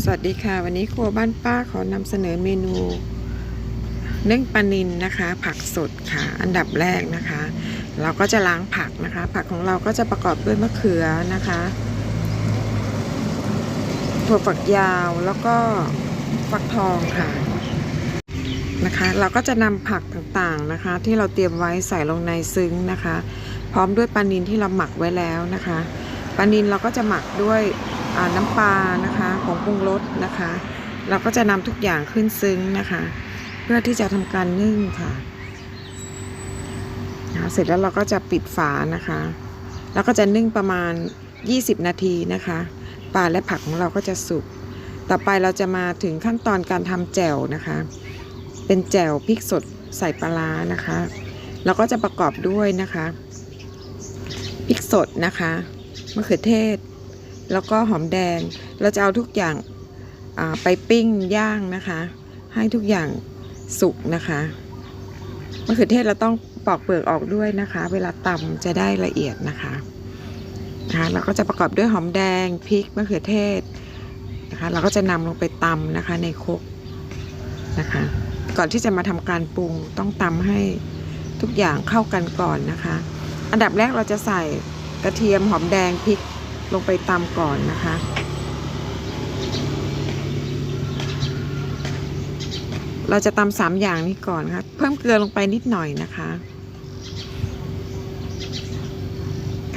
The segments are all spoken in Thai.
สวัสดีค่ะ วันนี้ครัวบ้านป้าขอนำเสนอเมนูนึ่งปลานิลนะคะ ผักสดค่ะ อันดับแรกนะคะ เราก็จะล้างผักนะคะ ผักของเราก็จะประกอบด้วยมะเขือนะคะถั่วฝักยาวแล้วก็ฟักทองค่ะนะคะ เราก็จะนำผักต่างๆนะคะ ที่เราเตรียมไว้ใส่ลงในซึ้งนะคะ พร้อมด้วยปลานิลที่เราหมักไว้แล้วนะคะปลานิลเราก็จะหมักด้วย น้ำปลานะคะผงปรุงรสนะคะ เราก็จะนำทุกอย่างขึ้นซึ้งนะคะ เพื่อที่จะทำการนึ่งค่ะนะเสร็จแล้วเราก็จะปิดฝานะคะ แล้วก็จะนึ่งประมาณ 20 นาทีนะคะปลาและผักของเราก็จะสุกต่อไปเราจะมาถึงขั้นตอนการทำแจ่วนะคะ เป็นแจ่วพริกสดใส่ปลาร้านะคะเราก็จะประกอบด้วยนะคะพริกสดนะคะมะเขือเทศ แล้วก็หอมแดง เราจะเอาทุกอย่างไปปิ้งย่างนะคะ ให้ทุกอย่างสุกนะคะมะเขือเทศเราต้องปอกเปลือกออกด้วยนะคะ เวลาตำจะได้ละเอียดนะคะนะคะเราก็จะประกอบด้วยหอมแดงพริกมะเขือเทศนะคะ เราก็จะนำลงไปตำนะคะในครกนะคะ ก่อนที่จะมาทำการปรุงต้องตำให้ทุกอย่างเข้ากันก่อนนะคะ อันดับแรกเราจะใส่กระเทียมหอมแดงพริก ลงไปตำก่อนนะคะ เราจะตำสามอย่างนี้ก่อนค่ะเพิ่มเกลือลงไปนิดหน่อยนะคะ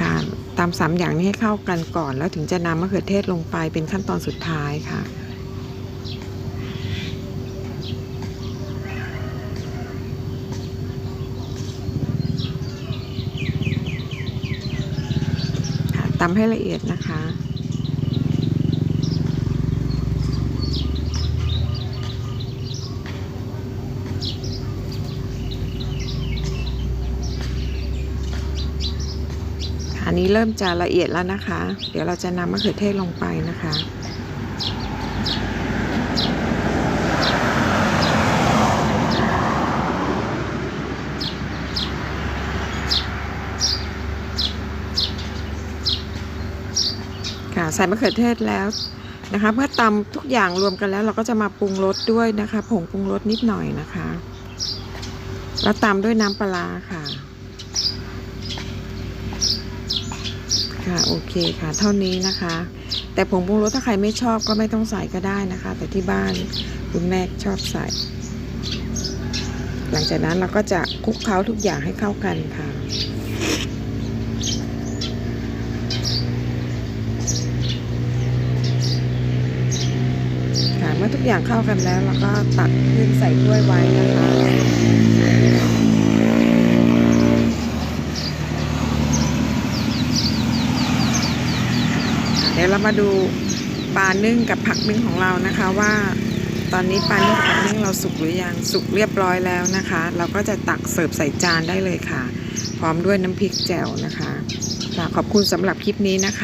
การตำสามอย่างนี้ให้เข้ากันก่อน แล้วถึงจะนำมะเขือเทศลงไปเป็นขั้นตอนสุดท้ายค่ะำให้ละเอียดนะคะ อันนี้เริ่มจะละเอียดแล้วนะคะ เดี๋ยวเราจะนำมะเขือเทศลงไปนะคะ ใส่มะเขือเทศแล้วนะคะ เมื่อตำทุกอย่างรวมกันแล้ว เราก็จะมาปรุงรสด้วยนะคะ ผงปรุงรสนิดหน่อยนะคะ แล้วตามด้วยน้ำปลาค่ะ ค่ะโอเคค่ะ เท่านี้นะคะ แต่ผงปรุงรสถ้าใครไม่ชอบก็ไม่ต้องใส่ก็ได้นะคะ แต่ที่บ้านคุณแม่ชอบใส่ หลังจากนั้นเราก็จะคลุกเคล้าทุกอย่างให้เข้ากันค่ะ ค่ะเมื่ อทุกอย่างเข้ากันแล้วเราก็ตักขึ้นใส่ถ้วยไว้นะคะเดี๋ยวเรามาดูปลานึ่งกับผักนึ่งของเรานะคะว่า ตอนนี้ปลานึ่งกับผักนึ่งเราสุกหรือยังสุกเรียบร้อยแล้วนะคะ เราก็จะตักเสิร์ฟใส่จานได้เลยค่ะ พร้อมด้วยน้ำพริกแจ่วนะคะค่ะขอบคุณสำหรับคลิปนี้นะคะ